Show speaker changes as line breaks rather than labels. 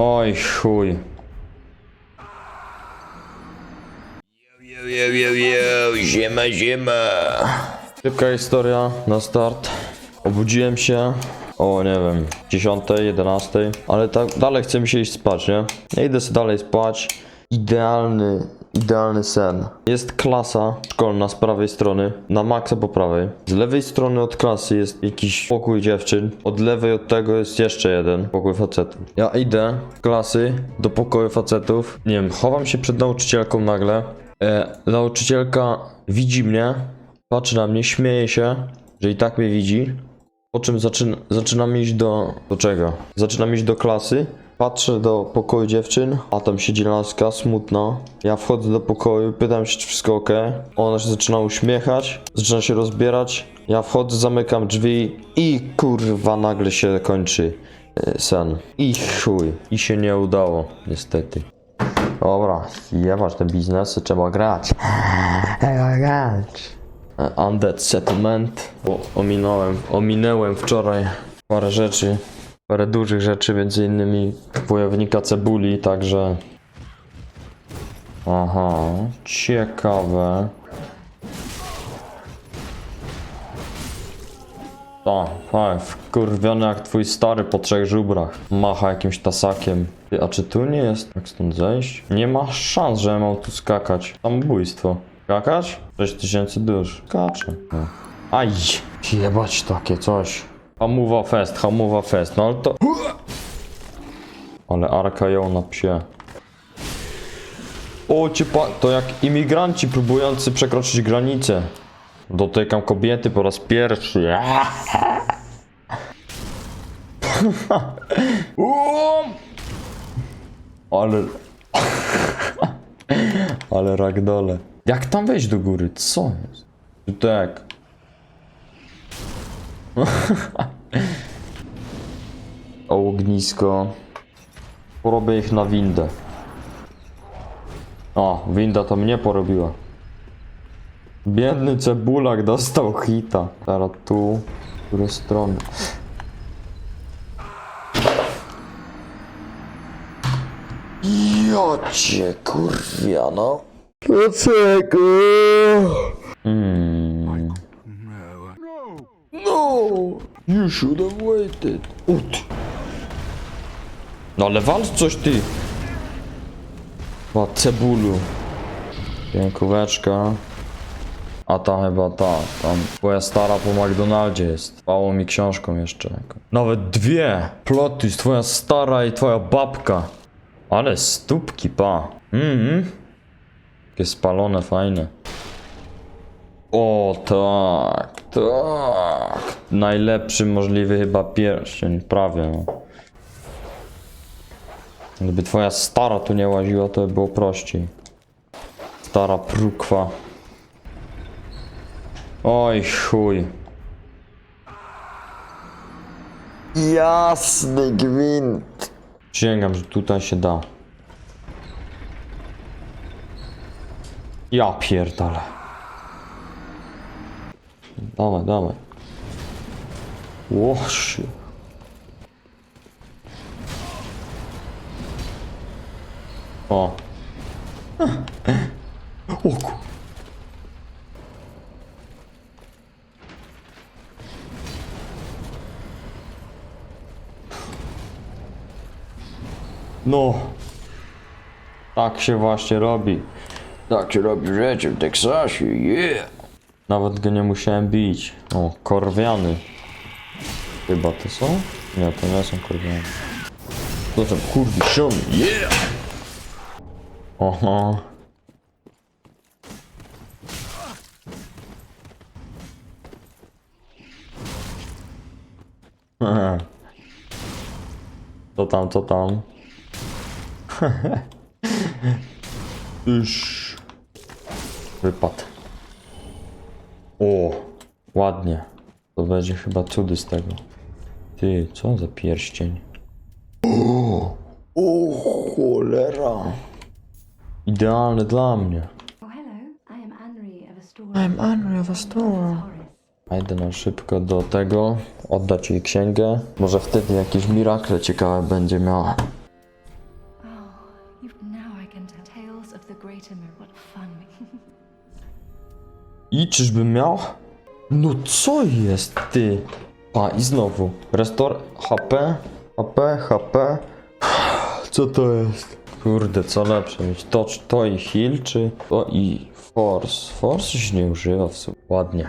Oj, chuj.
Yo, yo, yo, yo, ziema, ziema.
Szybka historia na start. Obudziłem się o nie wiem, 10, 11, ale tak dalej chce mi się iść spać, nie? Ja idę sobie dalej spać. Idealny, idealny sen. Jest klasa szkolna z prawej strony, na maksa po prawej. Z lewej strony od klasy jest jakiś pokój dziewczyn, od lewej od tego jest jeszcze jeden pokój facetów. Ja idę z klasy do pokoju facetów, nie wiem, chowam się przed nauczycielką nagle. E, nauczycielka widzi mnie, patrzy na mnie, śmieje się, że i tak mnie widzi. Po czym zaczyna, zaczynam iść do. Do czego? Zaczynam iść do klasy. Patrzę do pokoju dziewczyn, a tam siedzi laska smutna. Ja wchodzę do pokoju, pytam się, czy wszystko ok. Ona się zaczyna uśmiechać, zaczyna się rozbierać. Ja wchodzę, zamykam drzwi i kurwa nagle się kończy e, sen. I chuj. I się nie udało, niestety. Dobra, jebać te biznesy, trzeba grać. Trzeba grać. E, Undead Settlement. Bo ominąłem, ominęłem wczoraj parę rzeczy, parę dużych rzeczy, między innymi wojownika cebuli, także... Aha, ciekawe. Tak, tak, wkurwiony jak twój stary po trzech żubrach. Macha jakimś tasakiem. A czy tu nie jest jak stąd zejść? Nie ma szans, że mam tu skakać. Samobójstwo. Skakać? 6000 dusz. Skaczę. Aj, jebać takie coś. Hamuwa fest, hamuwa fest, no ale to... Ale arka ją na psie. O, cię pa... To jak imigranci próbujący przekroczyć granicę. Dotykam kobiety po raz pierwszy. Ale... Ale ragdole. Jak tam wejść do góry? Co jest? Tak. Ognisko. Porobię ich na windę. O, winda to mnie porobiła. Biedny cebulak dostał hita. Teraz tu, z której strony.
Jocie, kurwia, no.
Dlaczego? Hmm.
No, you should have waited.
Ut. No ale wal coś ty. Chyba cebulu. Piękóweczka. A ta chyba ta, tam twoja stara po McDonaldzie jest. Pało mi książką jeszcze. Nawet dwie ploty, twoja stara i twoja babka. Ale stópki, pa. Mhm. Takie spalone, fajne. O tak, tak. Najlepszy możliwy chyba pierścień, prawie. No. Gdyby twoja stara tu nie łaziła, to by było prościej. Stara prukwa. Oj chuj.
Jasny gwint.
Przysięgam, że tutaj się da. Ja pierdolę. Dawaj, dawaj. Łoszy. O. O. No. Tak się właśnie robi.
Tak się robi rzeczy w Teksasie, yeah.
Nawet go nie musiałem bić. O, korwiany. Chyba to są? Nie, to nie są korwiany. To są kurwi szomy.
Yeah.
Oho. Co tam, co tam? Już. Wypad. O, ładnie. To będzie chyba cudy z tego. Ty, co za pierścień?
O, o cholera.
Idealny dla mnie.
Oh,
I'm Anry of Astora. Idę na szybko do tego, oddać jej księgę. Może wtedy jakieś mirakle ciekawe będzie miała. Oh, now I can tell tales of the greater mirror. What fun. czyżbym miał? No co jest ty? Pa i znowu. Restor HP, HP, HP. Co to jest? Kurde, co lepsze mieć? To, to i heal, czy to i force? Force się nie używa w sumie. Ładnie.